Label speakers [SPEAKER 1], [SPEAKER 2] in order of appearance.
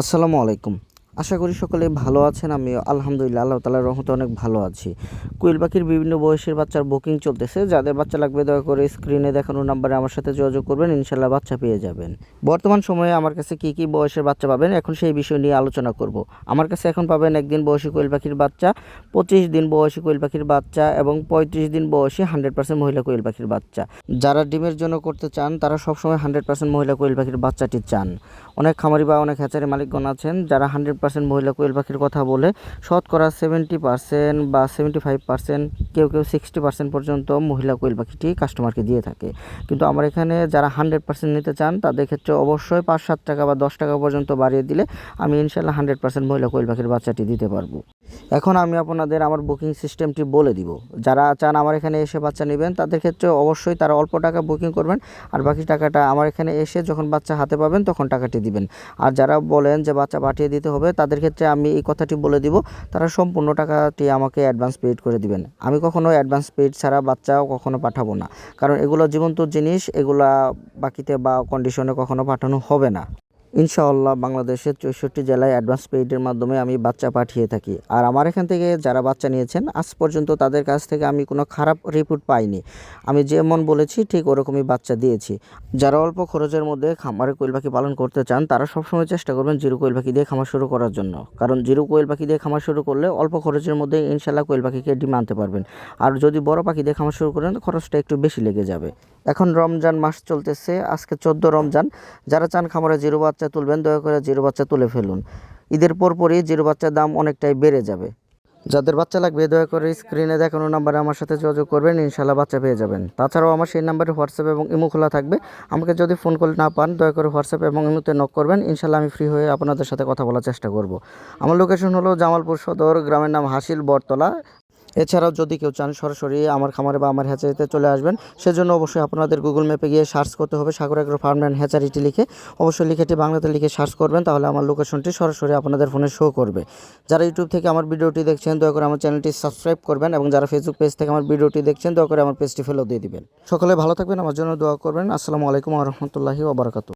[SPEAKER 1] আসসালামু আলাইকুম। আশা করি সকলে ভালো আছেন আমি আলহামদুলিল্লাহ, আল্লাহ তালার রহমতে অনেক ভালো আছি। কুইল পাখির বিভিন্ন বয়সের বাচ্চার বুকিং চলতেছে, যাদের বাচ্চা লাগবে দয়া করে স্ক্রিনে দেখানো নাম্বারে আমার সাথে যোগাযোগ করবেন ইনশাল্লাহ বাচ্চা পেয়ে যাবেন। বর্তমান সময়ে আমার কাছে কী কী বয়সের বাচ্চা পাবেন, এখন সেই বিষয় নিয়ে আলোচনা করব। আমার কাছে এখন পাবেন একদিন বয়সী কোয়েল পাখির বাচ্চা, পঁচিশ দিন বয়সী কোয়েল পাখির বাচ্চা এবং পঁয়ত্রিশ দিন বয়সী হান্ড্রেড পার্সেন্ট মহিলা কোয়েল পাখির বাচ্চা। যারা ডিমের জন্য করতে চান, তারা সবসময় হান্ড্রেড পার্সেন্ট মহিলা কোয়েল পাখির বাচ্চাটি চান। অনেক খামারি বা অনেক হ্যাচারি মালিকগণ আছেন, যারা হান্ড্রেড পার্সেন্ট মহিলা কোয়েল পাখির কথা বলে শতকরা সেভেন্টি পার্সেন্ট বা সেভেন্টি ফাইভ পার্সেন্ট কেউ কেউ সিক্সটি পার্সেন্ট পর্যন্ত মহিলা কোয়েল পাখিটি কাস্টমারকে দিয়ে থাকে। কিন্তু আমার এখানে যারা হান্ড্রেড পার্সেন্ট নিতে চান, তাদের ক্ষেত্রে অবশ্যই পাঁচ, সাত টাকা বা দশ টাকা পর্যন্ত বাড়িয়ে দিলে আমি ইনশাল্লাহ হান্ড্রেড পার্সেন্ট মহিলা কোয়েল পাখির বাচ্চাটি দিতে পারব। এখন আমি আপনাদের আমার বুকিং সিস্টেমটি বলে দিব। যারা চান আমার এখানে এসে বাচ্চা নেবেন, তাদের ক্ষেত্রে অবশ্যই তারা অল্প টাকা বুকিং করবেন, আর বাকি টাকাটা আমার এখানে এসে যখন বাচ্চা হাতে পাবেন, তখন টাকাটি দিবেন। আর যারা বলেন যে বাচ্চা পাঠিয়ে দিতে হবে, তাদের ক্ষেত্রে আমি এই কথাটি বলে দিব, তারা সম্পূর্ণ টাকাটি আমাকে অ্যাডভান্স পেড করে দিবেন। আমি কখনো অ্যাডভান্স পেড ছাড়া বাচ্চাও কখনো পাঠাবো না, কারণ এগুলো জীবন্ত জিনিস, এগুলা বাকিতে বা কন্ডিশনে কখনো পাঠানো হবে না। ইনশাআল্লাহ বাংলাদেশের চৌষট্টি জেলায় অ্যাডভান্স পেইডের মাধ্যমে আমি বাচ্চা পাঠিয়ে থাকি। আর আমার এখান থেকে যারা বাচ্চা নিয়েছেন, আজ পর্যন্ত তাদের কাছ থেকে আমি কোনো খারাপ রিপোর্ট পাইনি। আমি যেমন বলেছি, ঠিক ওরকমই বাচ্চা দিয়েছি। যারা অল্প খরচের মধ্যে খামারে কোয়েল পাখি পালন করতে চান, তারা সবসময় চেষ্টা করবেন জিরো কোয়েল পাখি দিয়ে খামার শুরু করার জন্য। কারণ জিরো কোয়েল পাখি দিয়ে খামার শুরু করলে অল্প খরচের মধ্যে ইনশাল্লাহ কোয়েল পাখিকে ডিম আনতে পারবেন। আর যদি বড় পাখি দিয়ে খামার শুরু করেন, খরচটা একটু বেশি লেগে যাবে। এখন রমজান মাস চলতেছে, আজকে চোদ্দ রমজান। যারা চান খামারে জিরো বাচ্চা তুলবেন, দয়া করে জিরো বাচ্চা তুলে ফেলুন। ঈদের পরপরই জিরো বাচ্চার দাম অনেকটাই বেড়ে যাবে। যাদের বাচ্চা লাগবে, দয়া করে স্ক্রিনে দেখানো নাম্বারে আমার সাথে যোগাযোগ করবেন ইনশাল্লাহ বাচ্চা পেয়ে যাবেন। তাছাড়াও আমার সেই নাম্বারে হোয়াটসঅ্যাপ এবং ইমো খোলা থাকবে। আমাকে যদি ফোন কল না পান, দয়া করে হোয়াটসঅ্যাপ এবং ইমোতে নক করবেন ইনশাল্লাহ আমি ফ্রি হয়ে আপনাদের সাথে কথা বলার চেষ্টা করব। আমার লোকেশন হলো জামালপুর সদর, গ্রামের নাম হাসিল বটতলা এছাড়াও যদি কেউ চান সরাসরি আমার খামারে বা আমার হ্যাচারিতে চলে আসবেন, সেজন্য অবশ্যই আপনাদের গুগল ম্যাপে গিয়ে সার্চ করতে হবে, সাগর এগ্রো ফার্ম অ্যান্ড হ্যাচারিটি লিখে। অবশ্যই লিখেটি বাংলাতে লিখে সার্চ করবেন, তাহলে আমার লোকেশনটি সরাসরি আপনাদের ফোনে শো করবে। যারা ইউটিউব থেকে আমার ভিডিওটি দেখছেন, দয়া করে আমার চ্যানেলটি সাবস্ক্রাইব করবেন এবং যারা ফেসবুক পেজ থেকে আমার ভিডিওটি দেখছেন, দয়া করে আমার পেজটি ফেলো দিয়ে দিবেন। সকলে ভালো থাকবেন, আমার জন্য দোয়া করবেন। আসসালামু আলাইকুম রহমতুল্লাহি ওবরাকাতু